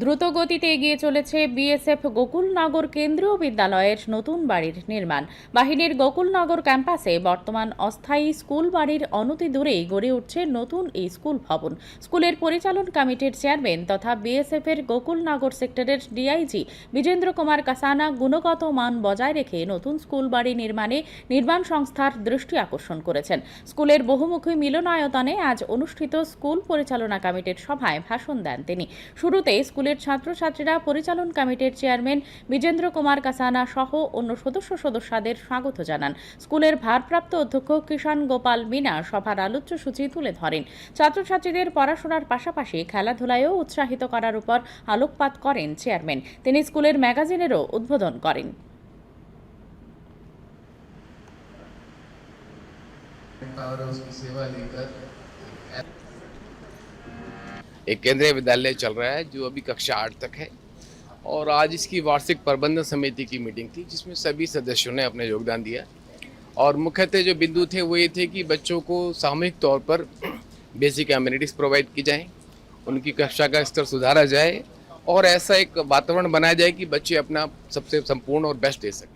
দ্রুত গতিতে এগিয়ে চলেছে বিএসএফ গোকুলনগর কেন্দ্রীয় বিদ্যালয়ের নতুন বাড়ির নির্মাণ। বাহিনীর গোকুলনগর ক্যাম্পাসে বর্তমান অস্থায়ী স্কুল বাড়ির অনতি দূরেই গড়ে উঠছে নতুন এই স্কুল ভবন। স্কুলের পরিচালন কমিটির চেয়ারম্যান তথা বিএসএফ এর গোকুলনগর সেক্টরের ডিআইজি বিজেন্দ্র কুমার কাসানা গুণগত মান বজায় রেখে নতুন স্কুল বাড়ি নির্মাণে নির্মাণ সংস্থার দৃষ্টি আকর্ষণ করেছেন। স্কুলের বহুমুখী মিলনায়তনে আজ অনুষ্ঠিত স্কুল পরিচালনা কমিটির সভায় ভাষণ দেন তিনি। শুরুতে স্কুলের ছাত্রছাত্রীরা পরিচালন কমিটির চেয়ারম্যান বিজেন্দ্র কুমার কাসানা সহ অন্য সদস্য সদস্যদের স্বাগত জানান স্কুলের ভারপ্রাপ্ত অধ্যক্ষ কিষাণ গোপাল মিনা সভার আলোচ্য সূচি তুলে ধরেন ছাত্রছাত্রীদের পড়াশোনার পাশাপাশি খেলাধুলায়ও উৎসাহিত করার উপর আলোকপাত করেন চেয়ারম্যান তিনি স্কুলের ম্যাগাজিনেরও উদ্বোধন করেন और उसकी सेवा लेकर एक केंद्रीय विद्यालय चल रहा है, जो अभी कक्षा आठ तक है। और आज इसकी वार्षिक प्रबंधन समिति की मीटिंग थी, जिसमें सभी सदस्यों ने अपना योगदान दिया। और मुख्यतः जो बिंदु थे, वो ये थे कि बच्चों को सामूहिक तौर पर बेसिक एम्यूनिटीज़ प्रोवाइड की जाएँ, उनकी कक्षा का स्तर सुधारा जाए, और ऐसा एक वातावरण बनाया जाए कि बच्चे अपना सबसे संपूर्ण और बेस्ट दे सकें।